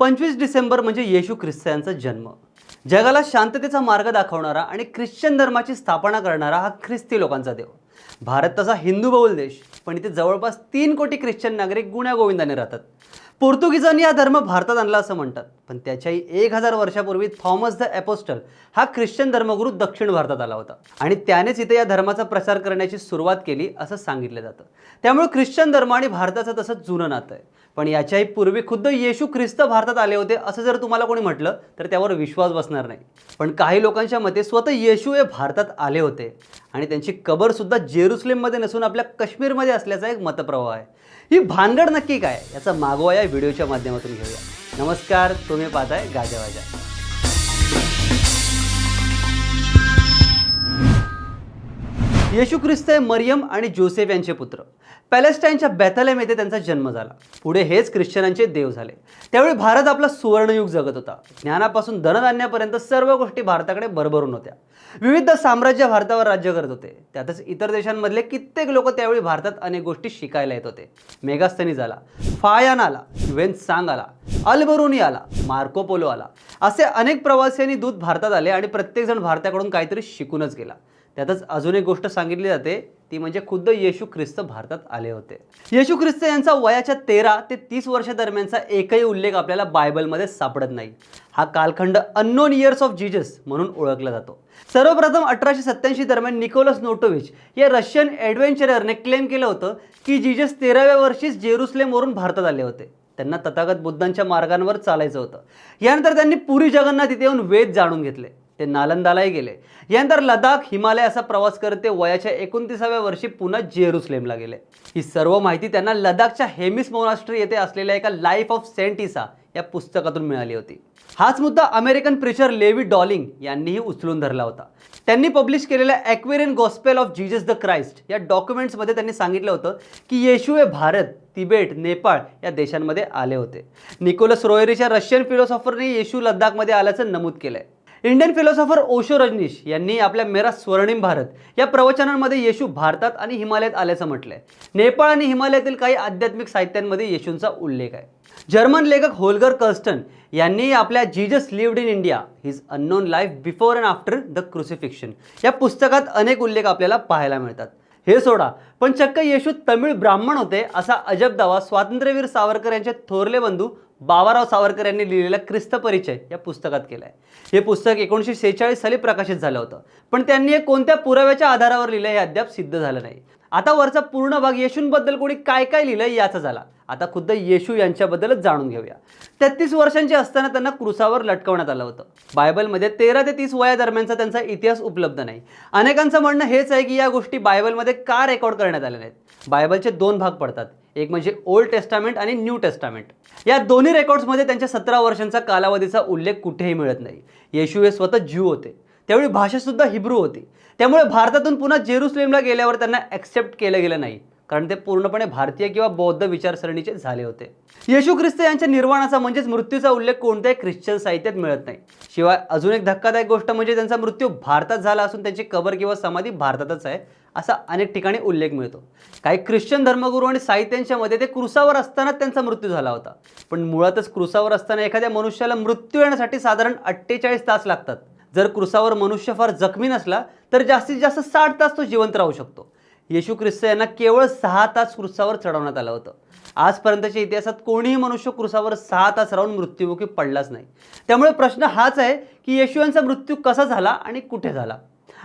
पंचवीस डिसेंबर म्हणजे येशू ख्रिस्त्यांचा जन्म. जगाला शांततेचा मार्ग दाखवणारा आणि ख्रिश्चन धर्माची स्थापना करणारा हा ख्रिस्ती लोकांचा देव. भारत तसा हिंदू बहुल देश पण इथे जवळपास तीन कोटी ख्रिश्चन नागरिक गुण्यागोविंदाने राहतात. पोर्तुगीजांनी हा धर्म भारतात आणला असं म्हणतात. पण त्याच्याही एक हजार वर्षापूर्वी थॉमस द एपोस्टल हा ख्रिश्चन धर्मगुरू दक्षिण भारतात आला होता. आणि त्यानेच इथे या धर्माचा प्रसार करण्याची सुरुवात केली असं सांगितलं जातं. त्यामुळे ख्रिश्चन धर्म आणि भारताचं तसंच जुनं नातं आहे. पण याच्याही पूर्वी खुद्द येशू ख्रिस्त भारतात आले होते असं जर तुम्हाला कोणी म्हटलं तर त्यावर विश्वास बसणार नाही. पण काही लोकांच्या मते स्वतः येशू हे भारतात आले होते. आणि त्यांची कबरसुद्धा जेरुसलेममध्ये नसून आपल्या काश्मीरमध्ये असल्याचा एक मतप्रवाह आहे. ही भानगड नक्की काय? याचा मागोवा या व्हिडिओच्या माध्यमातून घेऊया. नमस्कार तुम्ही पाहताय गाजावाजा येशू ख्रिस्त हे मरियम आणि जोसेफ यांचे पुत्र. पॅलेस्टाईनच्या बॅथलेम येथे त्यांचा जन्म झाला. पुढे हेच ख्रिश्चनांचे देव झाले. त्यावेळी भारत आपला सुवर्णयुग जगत होता. ज्ञानापासून धनधान्यापर्यंत सर्व गोष्टी भारताकडे भरभरून होत्या. विविध साम्राज्य भारतावर राज्य करत होते. त्यातच इतर देशांमधले कित्येक लोक त्यावेळी भारतात अनेक गोष्टी शिकायला येत होते. मेगास्तनी आला फायान आला वेन सांग आला अलबरुनी आला मार्कोपोलो आला. असे अनेक प्रवासी दूत भारतात आले आणि प्रत्येकजण भारताकडून काहीतरी शिकूनच गेला. त्यातच अजून एक गोष्ट सांगितली जाते ती म्हणजे खुद्द येशू ख्रिस्त भारतात आले होते. येशू ख्रिस्त यांचा वयाच्या तेरा ते तीस वर्षादरम्यानचा एकही उल्लेख आपल्याला बायबलमध्ये सापडत नाही. हा कालखंड अननोन इयर्स ऑफ जीजस म्हणून ओळखला जातो. सर्वप्रथम अठराशे सत्याऐंशी दरम्यान निकोलस नोटोविच या रशियन ॲडव्हेंचररने क्लेम केलं होतं की जीजस तेराव्या वर्षीच जेरुसलेमवरून भारतात आले होते. त्यांना तथागत बुद्धांच्या मार्गांवर चालायचं होतं. यानंतर त्यांनी पुरी जगन्नाथ इथे येऊन वेद जाणून घेतले. ते नालंदालाही गेले. यानंतर लडाख हिमालय असा प्रवास करत ते वयाच्या एकोणतीसाव्या वर्षी पुन्हा जेरुसलेमला गेले. ही सर्व माहिती त्यांना लडाखच्या हेमिस मोनास्ट्री येथे असलेल्या एका लाईफ ऑफ सेंटिसा या पुस्तकातून मिळाली होती. हाच मुद्दा अमेरिकन प्रेशर लेवी डॉलिंग यांनीही उचलून धरला होता. त्यांनी पब्लिश केलेल्या Aquarian gospel of Jesus the Christ या डॉक्युमेंट्समध्ये त्यांनी सांगितलं होतं की येशू हे भारत तिबेट नेपाळ या देशांमध्ये आले होते. निकोलस रोयरीच्या रशियन फिलॉसॉफरने येशू लद्दाखमध्ये आल्याचं नमूद केलं आहे इंडियन फिलॉसॉफर ओशो रजनीश यांनी आपल्या मेरा स्वर्णिम भारत या प्रवचनांमध्ये येशू भारतात आणि हिमालयात आल्याचं म्हटलंय. नेपाळ आणि हिमालयातील काही आध्यात्मिक साहित्यांमध्ये येशूंचा उल्लेख आहे. जर्मन लेखक होल्गर कर्स्टन यांनी आपल्या Jesus lived in India his unknown life before and after the crucifixion या पुस्तकात अनेक उल्लेख आपल्याला पाहायला मिळतात. हे सोडा पण चक्क येशू तमिळ ब्राह्मण होते असा अजब दावा स्वातंत्र्यवीर सावरकर यांचे थोरले बंधू बाबाराव सावरकर यांनी लिहिलेला ख्रिस्त परिचय या पुस्तकात केला आहे हे पुस्तक एकोणीसशे सेहेचाळीस साली प्रकाशित झालं होतं. पण त्यांनी हे कोणत्या पुराव्याच्या आधारावर लिहिलं हे अद्याप सिद्ध झालं नाही. आता वरचा पूर्ण भाग येशूंबद्दल कोणी काय काय लिहिलं याचा झाला. आता खुद्द येशू यांच्याबद्दलच जाणून घेऊया. तेहतीस वर्षांचे असताना त्यांना क्रुसावर लटकवण्यात आलं होतं. बायबलमध्ये तेरा ते तीस वया दरम्यानचा त्यांचा इतिहास उपलब्ध नाही. अनेकांचं म्हणणं हेच आहे की या गोष्टी बायबलमध्ये का रेकॉर्ड करण्यात आल्या नाहीत बायबलचे दोन भाग पडतात. एक म्हणजे ओल्ड टेस्टामेंट आणि न्यू टेस्टामेंट या दोन्ही रेकॉर्ड्समध्ये त्यांच्या सतरा वर्षांचा कालावधीचा उल्लेख कुठेही मिळत नाही. येशू हे स्वतः ज्यू होते. त्यावेळी भाषासुद्धा हिब्रू होती. त्यामुळे भारतातून पुन्हा जेरुसलेमला गेल्यावर त्यांना ॲक्सेप्ट केलं गेलं नाही. कारण ते पूर्णपणे भारतीय किंवा बौद्ध विचारसरणीचे झाले होते. येशू ख्रिस्त यांच्या निर्वाणाचा म्हणजेच मृत्यूचा उल्लेख कोणत्याही ख्रिश्चन साहित्यात मिळत नाही. शिवाय अजून एक धक्कादायक गोष्ट म्हणजे त्यांचा मृत्यू भारतात झाला असून त्यांची कबर किंवा समाधी भारतातच आहे. असा अनेक ठिकाणी उल्लेख मिळतो. काही ख्रिश्चन धर्मगुरू आणि साहित्यांच्या मध्ये ते क्रुसावर असतानाच त्यांचा मृत्यू झाला होता. पण मुळातच क्रुसावर असताना एखाद्या मनुष्याला मृत्यू येण्यासाठी साधारण अठ्ठेचाळीस तास लागतात. जर क्रुसावर मनुष्य फार जखमी नसला तर जास्तीत जास्त साठ तास तो जिवंत राहू शकतो. येशू ख्रिस्त यांना केवळ सहा तास क्रुसावर चढवण्यात आलं होतं. आजपर्यंतच्या इतिहासात कोणीही मनुष्य क्रुसावर सहा तास राहून मृत्युमुखी पडलाच नाही. त्यामुळे प्रश्न हाच आहे की येशू यांचा मृत्यू कसा झाला आणि कुठे झाला?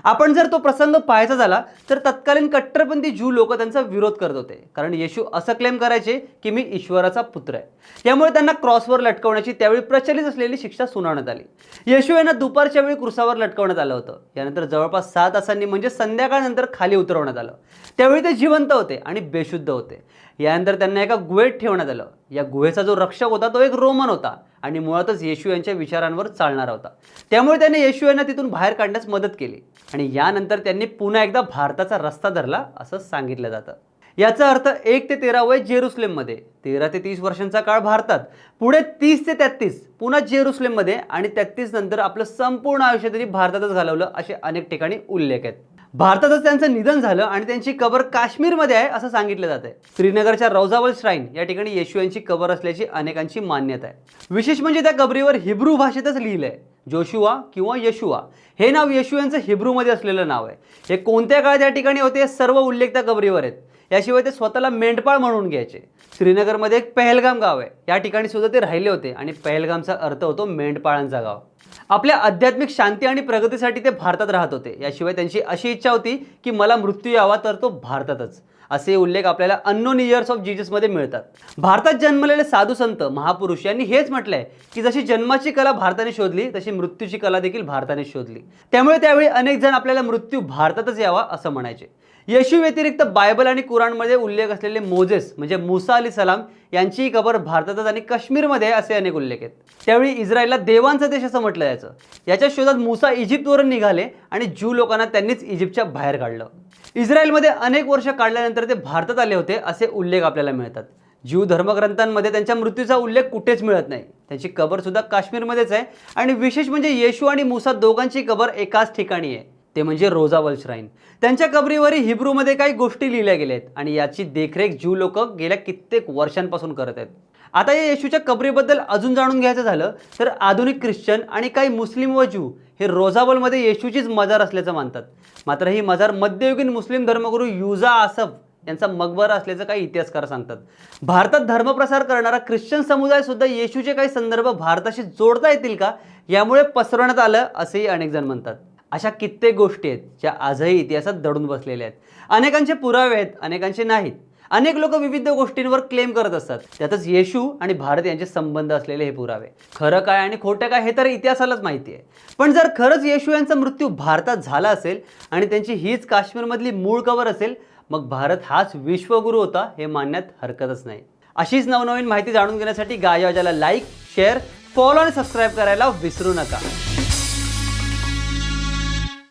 आपण जर तो प्रसंग पाहायचा झाला तर तत्कालीन कट्टरपंथी ज्यू लोक त्यांचा विरोध करत होते. कारण येशू असं क्लेम करायचे की मी ईश्वराचा पुत्र आहे. यामुळे त्यांना क्रॉसवर लटकवण्याची त्यावेळी प्रचलित असलेली शिक्षा सुनावण्यात आली. येशू यांना दुपारच्या वेळी क्रुसावर लटकवण्यात आलं होतं. यानंतर जवळपास सहा तासांनी म्हणजे संध्याकाळनंतर खाली उतरवण्यात आलं. त्यावेळी ते जिवंत होते आणि बेशुद्ध होते. यानंतर त्यांना एका गुहेत ठेवण्यात आलं. या गुहेचा जो रक्षक होता तो एक रोमन होता. आणि मुळातच येशू यांच्या विचारांवर चालणारा होता. त्यामुळे त्याने येशू यांना तिथून बाहेर काढण्यास मदत केली. आणि यानंतर त्यांनी पुन्हा एकदा भारताचा रस्ता धरला असं सांगितलं जातं. याचा अर्थ एक ते तेरा वय जेरुसलेममध्ये तेरा ते तीस वर्षांचा काळ भारतात पुढे तीस ते तेहतीस पुन्हा जेरुसलेममध्ये आणि तेहतीस नंतर आपलं संपूर्ण आयुष्य तरी भारतातच घालवलं असे अनेक ठिकाणी उल्लेख आहेत. भारतातच त्यांचं निधन झालं आणि त्यांची कबर काश्मीरमध्ये आहे असं सांगितलं जात आहे. श्रीनगरच्या रौजावल श्राईन या ठिकाणी येशू यांची कबर असल्याची अनेकांची मान्यता आहे. विशेष म्हणजे त्या कबरीवर हिब्रू भाषेतच लिहिलंय. जोशुआ किंवा यशुआ. हे नाव येशू यांचं हिब्रूमध्ये असलेलं नाव आहे. हे कोणत्या काळात या ठिकाणी होते सर्व उल्लेख त्या कबरीवर आहेत. याशिवाय ते स्वतःला मेंढपाळ म्हणून घ्यायचे. श्रीनगरमध्ये एक पहलगाम गाव आहे. या ठिकाणी सुद्धा ते राहिले होते आणि पहलगामचा अर्थ होतो मेंढपाळांचा गाव. आपल्या आध्यात्मिक शांती आणि प्रगतीसाठी ते भारतात राहत होते. याशिवाय त्यांची अशी इच्छा होती की मला मृत्यू यावा तर तो भारतातच. असे उल्लेख आपल्याला अननोन इयर्स ऑफ जीजसमध्ये मिळतात. भारतात जन्मलेले साधू संत महापुरुष यांनी हेच म्हटलंय की जशी जन्माची कला भारताने शोधली तशी मृत्यूची कला देखील भारताने शोधली. त्यामुळे त्यावेळी अनेक जण आपल्याला मृत्यू भारतातच यावा असं म्हणायचे. येशू व्यतिरिक्त बायबल आणि कुराणमध्ये उल्लेख असलेले मोजेस म्हणजे मुसा अली सलाम यांचीही कबर भारतातच आणि काश्मीरमध्ये असे अनेक उल्लेख आहेत. त्यावेळी इस्रायलला देवांचा देश असं म्हटलं जायचं. याच्या शोधात मुसा इजिप्तवरून निघाले आणि ज्यू लोकांना त्यांनीच इजिप्तच्या बाहेर काढलं. इस्रायलमध्ये अनेक वर्ष काढल्यानंतर ते भारतात आले होते असे उल्लेख आपल्याला मिळतात. ज्यू धर्मग्रंथांमध्ये त्यांच्या मृत्यूचा उल्लेख कुठेच मिळत नाही. त्यांची कबर सुद्धा काश्मीरमध्येच आहे आणि विशेष म्हणजे येशू आणि मुसा दोघांची कबर एकाच ठिकाणी आहे. ते म्हणजे रोजावल श्राईन त्यांच्या कबरीवरही हिब्रूमध्ये काही गोष्टी लिहिल्या गेल्या आहेत आणि याची देखरेख ज्यू लोक गेल्या कित्येक वर्षांपासून करत आहेत. आता या येशूच्या कबरीबद्दल अजून जाणून घ्यायचं झालं तर आधुनिक ख्रिश्चन आणि काही मुस्लिम व ज्यू हे रोजावलमध्ये येशूचीच मजार असल्याचं मानतात. मात्र ही मजार मध्ययुगीन मुस्लिम धर्मगुरू युजा आसफ यांचा मकबरा असल्याचं काही इतिहासकार सांगतात. भारतात धर्मप्रसार करणारा ख्रिश्चन समुदाय सुद्धा येशूचे काही संदर्भ भारताशी जोडता येतील का? यामुळे पसरवण्यात आलं असेही अनेक जण म्हणतात. अशा कित्येक गोष्टी आहेत ज्या आजही इतिहासात दडून बसलेल्या आहेत. अनेकांचे पुरावे आहेत अनेकांचे नाहीत. अनेक लोक विविध गोष्टींवर क्लेम करत असतात. त्यातच येशू आणि भारत यांचे संबंध असलेले हे पुरावे. खरं काय आणि खोटं काय हे तर इतिहासालाच माहिती आहे. पण जर खरंच येशू यांचा मृत्यू भारतात झाला असेल आणि त्यांची हीच काश्मीरमधली मूळ कवर असेल मग भारत हाच विश्वगुरू होता हे मानण्यात हरकतच नाही. अशीच नवनवीन माहिती जाणून घेण्यासाठी गायवाजाला लाईक शेअर फॉलो आणि सबस्क्राईब करायला विसरू नका.